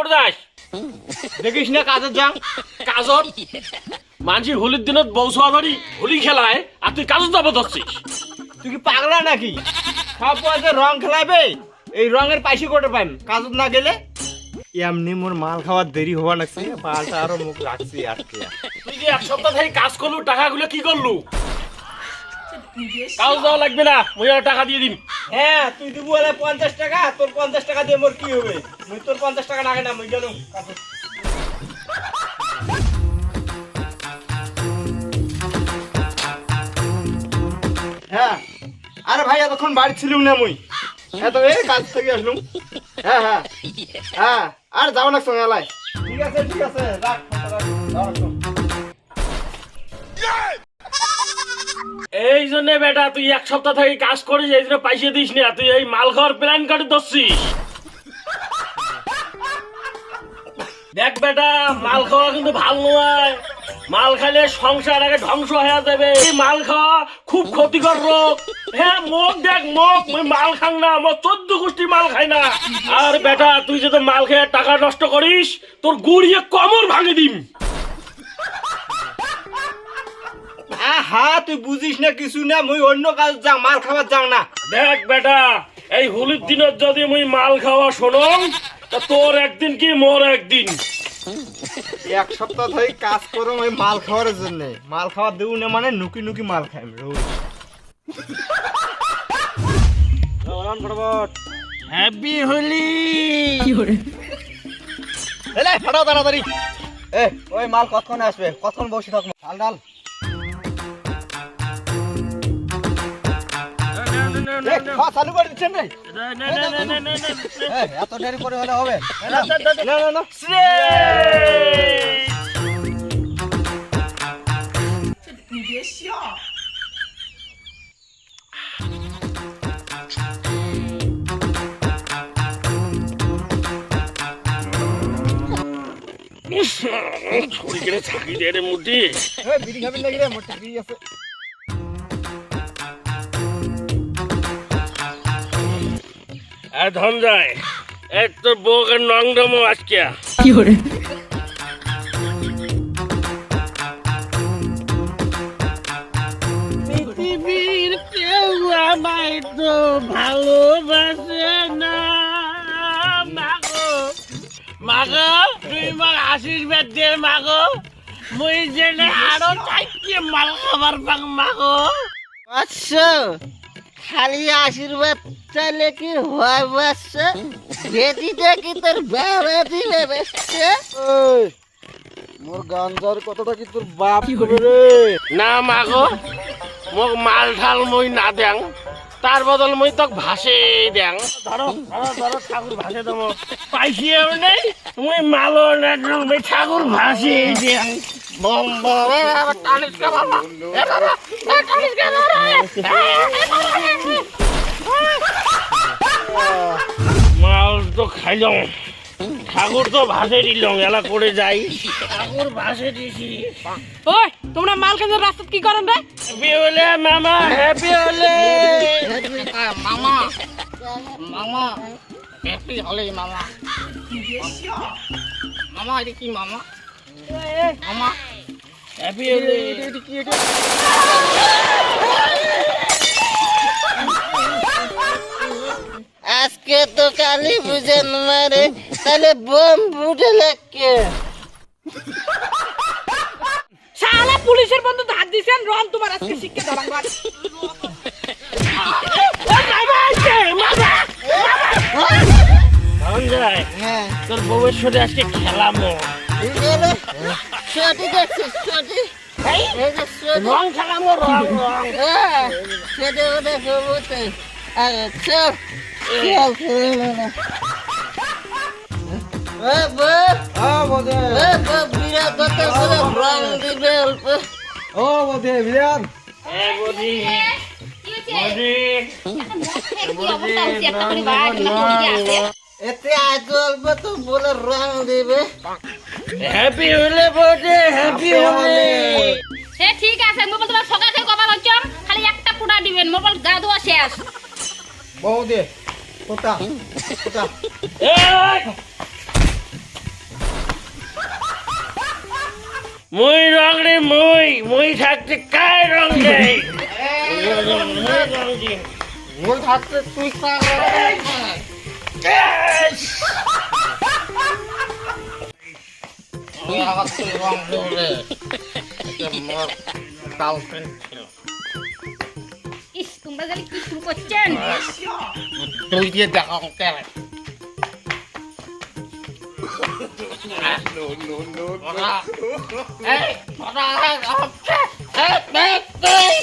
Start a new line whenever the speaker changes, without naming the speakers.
করে যাস
দেখিস না কাজের যাং
কাজত? মানসির হোলির দিনত বউ সোয়াবাড়ি হোলি খেলায়, আর তুই কাজত যাব ধরছিস।
তুই কি পাগলা নাকি? সব পয়সা রং খেলাবে এই রঙের পাইসি করে পাইম। কাজত না গেলে? এমনি মোর মাল খাওয়ার দেরি হওয়া লাগছে। পালটা আরও মুখ রাখছি আটকে
তুই যে এক সপ্তাহ থেকে কাজ করলু, টাকাগুলো কি করলু? কাজ দেওয়া লাগবে না ওই আর টাকা দিয়ে দিন
হ্যাঁ তুই দিব বলে পঞ্চাশ টাকা তোর পঞ্চাশ টাকা দিয়ে মোর কি হবে? মুই তোর পঞ্চাশ টাকা লাগে না মুই গেল হ্যাঁ আরে ভাই এতক্ষণ বাড়ি ছিলুম না মুই। এত এই কাজ থেকে আসলুম। হ্যাঁ হ্যাঁ। হ্যাঁ আর যাও না সঙ্গে এলাই ঠিক আছে ঠিক আছে রাখ রাখ, যাও
জন্য বেটা, তুই এক সপ্তাহ থেকে কাজ করিস, এই জন্য পয়সা দিস না তুই এই মাল খাওয়ার প্ল্যান করে ধরছিস। দেখ বেটা মাল খাওয়া কিন্তু ভালো নয়। মাল খাইলে সংসার আগে ধ্বংস হয়ে যাবে। এই মাল খাওয়া খুব ক্ষতিকর রোগ। হ্যাঁ মোক দেখ মোক মুই মাল খাং না, আমার চোদ্দ গোষ্ঠী মাল খাই না। আর বেটা, তুই যদি মাল খেয়ে টাকা নষ্ট করিস, তোর গুড়িয়ে কমর ভাঙে দিম।
আহা তুই বুঝিস না কিছু না মুই অন্য কাজ যাং মাল খাবার যাং না।
দেখ বেটা এই হোলির দিনত যদি মুই মাল খাওয়া শোনম তা তোর একদিন কি মোর একদিন?
এক সপ্তাহ ধরে কাজ করো ওই মাল খাওয়ার জন্য। মাল খাওয়া দেউ না মানে নুকি নুকি মাল খাই রোজ।
হ্যাপি হোলি?
এলে ফাটাও তাড়াতাড়ি। এ ওই মাল কতক্ষণ আসবে? কতক্ষণ বসে থাকব? ডাল ডাল। চালু করে দিচ্ছেন এত দেরি করে হলে হবে না না
ছাকি দে রে মুটি
বিড়ি খাবেন নাকি রে মোটে আছে
আর ধন যায়। এই তোর বউকে নংডমো আজকে। পৃথিবীর কেউ আমায় তো ভালোবাসে না। মাগো মাগো তুই মার আশীর্বাদ দে মাগো। মুই জেনে আরও চাইতে মাল খাবার পাং মাগো।
আচ্ছা খালি আশীর্বাদ চাইলে কি হয় বাচ্চা। ভেটিতে কি তোর বেড়া দিলে বেসছে
ওই মোর গাঞ্জার কথাটা কি তোর বাপ করে রে?
না মাগো মোক মাল ঢাল মই না দেং তার বদল মই তোক ভাসে দেং। ধরো ধরো ধরো ঠাকুর ভাসে দেবো। পাইছিও নেই মই মালো না ঠাকুর ভাসে দেং। মাল তো খাইলাম। ঠাকুর তো ভাসে দিলাম এলা করে যাই। ঠাকুর ভাসে দিছি।
ওই তোমরা মাল কেন রাস্তাত কি করেন রে?
হ্যাপি হলে মামা হ্যাপি হলে।
মামা মামা হ্যাপি হলে মামা। মামা এটা কি মামা? মামা
হ্যাপি
আজকে তো কালী পুজো মারে তাহলে বোম ফুটে লাগকে
শালা পুলিশের বন্ধু হাত দিছেন রন তোমার আজকে শিক্ষা দাঁড়ান
ধনঞ্জয়
হ্যাঁ।
তোর বউয়ের সাথে আজকে খেলামো।
ছোটি দেখছিস ছোটি
রং খেলামো রং রং
হ্যাঁ ছোটি ওটা সবুতে আরে চল চল খেলে না রং
ও বদে বিরাট
এতে আজ অল্প তো বলে রং দিবে
হ্যাপি হলে বটে হ্যাপি হলে
সে ঠিক আছে মোবাইল তোমার সকা থেকে কবা লচ্ছম খালি একটা পুড়া দিবেন মোবাইল গা ধোয়া শেষ।
বউ দে কোটা কোটা
মুই রং রে মুই মুই থাকতে কায় রং দেই
মুই থাকতে তুই কায় রং দেই আমার তুই রং দেবে মোর গার্লফ্রেন্ড
ইস তোমরা জানি কি শুরু করছেন
তুই দিয়ে দেখা কেন এই, ওরা, ওরা, এই, এই, এই।